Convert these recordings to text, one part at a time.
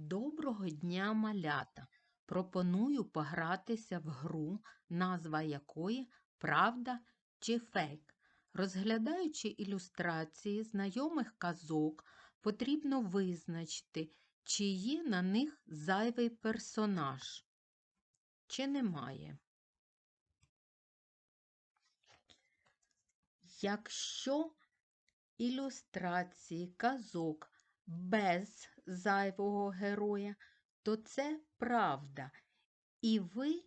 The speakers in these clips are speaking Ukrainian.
Доброго дня, малята! Пропоную погратися в гру, назва якої Правда чи фейк. Розглядаючи ілюстрації знайомих казок, потрібно визначити, чи є на них зайвий персонаж, чи немає. Якщо ілюстрації казок без зайвого героя, то це правда. І ви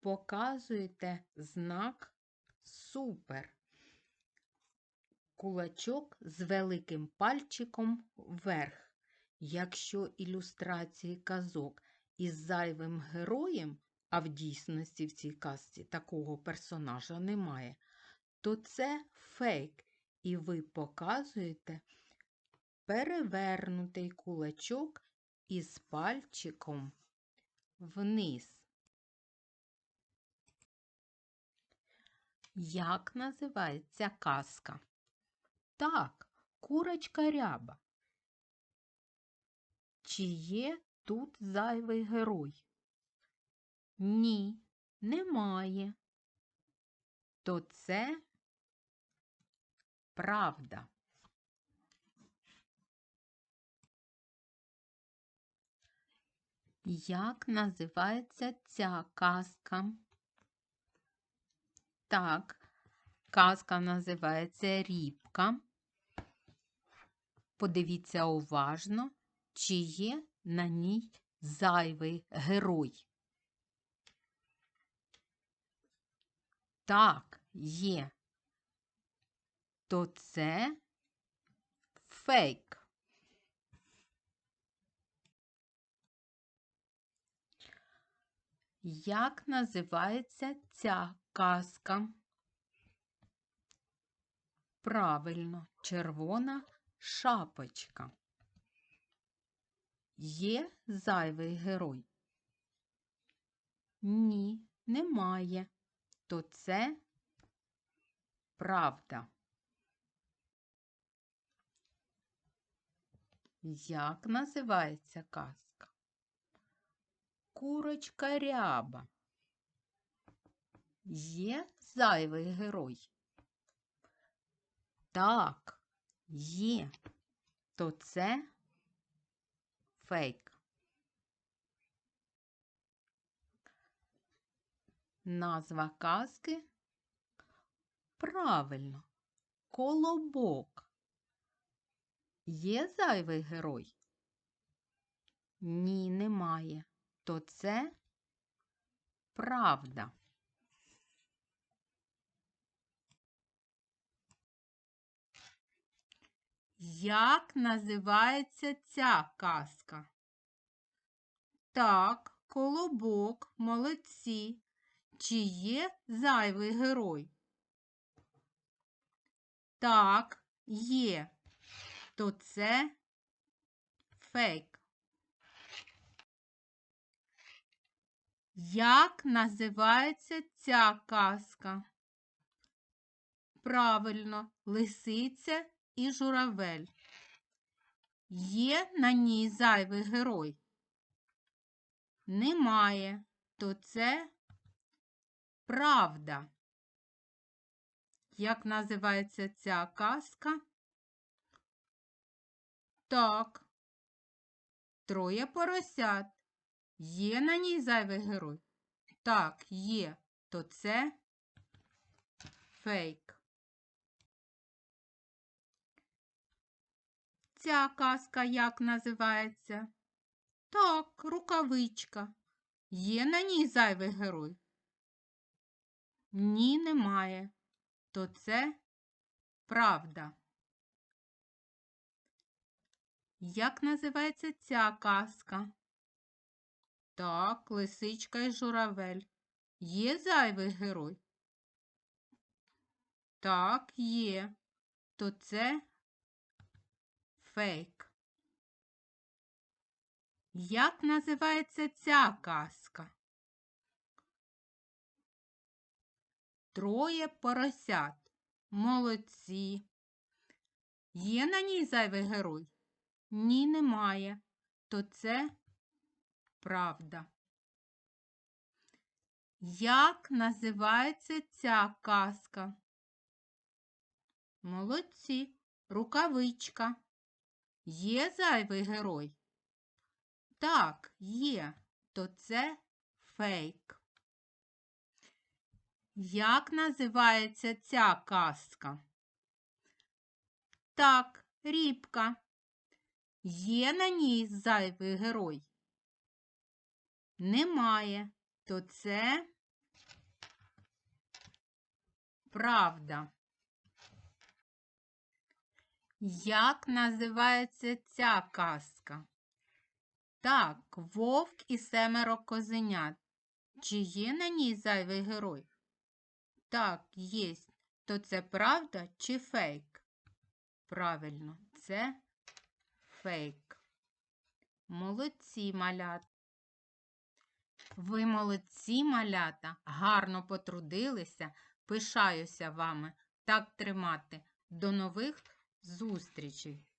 показуєте знак Супер. Кулачок з великим пальчиком вверх. Якщо ілюстрації казок із зайвим героєм, а в дійсності в цій казці такого персонажа немає, то це фейк, і ви показуєте перевернутий кулачок із пальчиком вниз. Як називається казка? Так, курочка ряба. Чи є тут зайвий герой? Ні, немає. То це правда. Як називається ця казка? Так, казка називається Рібка. Подивіться уважно, чи є на ній зайвий герой. Так, є. То це фейк. Як називається ця казка? Правильно, червона шапочка. Є зайвий герой? Ні, немає. То це правда. Як називається казка? Курочка ряба. Є зайвий герой? Так, є. То це фейк. Назва казки правильно. Колобок. Є зайвий герой? Ні, немає. То це правда. Як називається ця казка? Так, колобок, молодці. Чи є зайвий герой? Так, є. То це фейк. Як називається ця казка? Правильно, лисиця і журавель. Є на ній зайвий герой? Немає, то це правда. Як називається ця казка? Так. Троє поросят. Є на ній зайвий герой? Так, є. То це фейк. Ця казка як називається? Так, рукавичка. Є на ній зайвий герой? Ні, немає. То це правда. Як називається ця казка? Так, лисичка і журавель. Є зайвий герой? Так, є. То це фейк. Як називається ця казка? Троє поросят. Молодці. Є на ній зайвий герой? Ні, немає. То це правда. Як називається ця казка? Молодці, рукавичка. Є зайвий герой? Так, є, то це фейк. Як називається ця казка? Так, рібка. Є на ній зайвий герой? Немає, то це правда. Як називається ця казка? Так, вовк і семеро козенят. Чи є на ній зайвий герой? Так, є. То це правда чи фейк? Правильно, це фейк. Молодці, малята. Ви молодці, малята, гарно потрудилися. Пишаюся вами. Так тримати. До нових зустрічей!